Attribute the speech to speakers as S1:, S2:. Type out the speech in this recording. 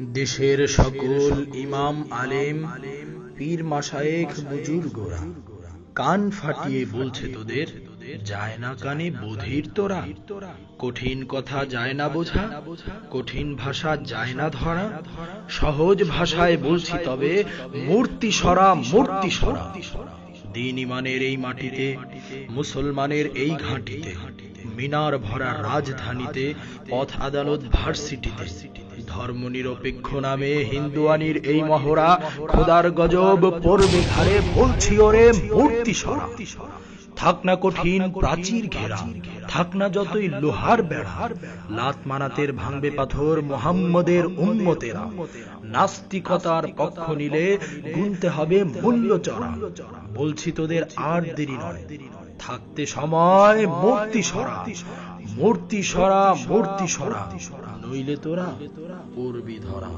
S1: দেশের সকল ইমাম আলেম, পীর মাসায়েখ বুজুর্গরা, কান ফাটিয়ে বলছে তোদের, যায় না কানে বধির তোরা। কঠিন কথা যায় না বোঝা, কঠিন ভাষা যায় না ধরা। সহজ ভাষায় বলছি তবে, মূর্তি সরা মূর্তি সরা। দিন ইমানের এই মাটিতে, মুসলমানের এই ঘাঁটিতে, মিনার ভরা রাজধানীতে, পথ আদালত ভার্সিটিতে। ধর্ম নিরপেক্ষ নামে হিন্দুয়ানির এই মহড়া খোদার গজব পড়বে ঘাড়ে বলছি ওরে মূর্তি সরা। থাক না কঠিন প্রাচীর ঘেরা, থাক না যতই লোহার বেড়া, লাত মানাতের ভাঙবে পাথর মোহাম্মদের উম্মতেরা। নাস্তিকতার পক্ষ নিলে গুনতে হবে মূল্য চড়া বলছি তোদের আর দেরি নয়, থাকতে সময় মূর্তি সরা। মূর্তি সরা মূর্তি সরা। নইলে তোরা পড়বি ধরা।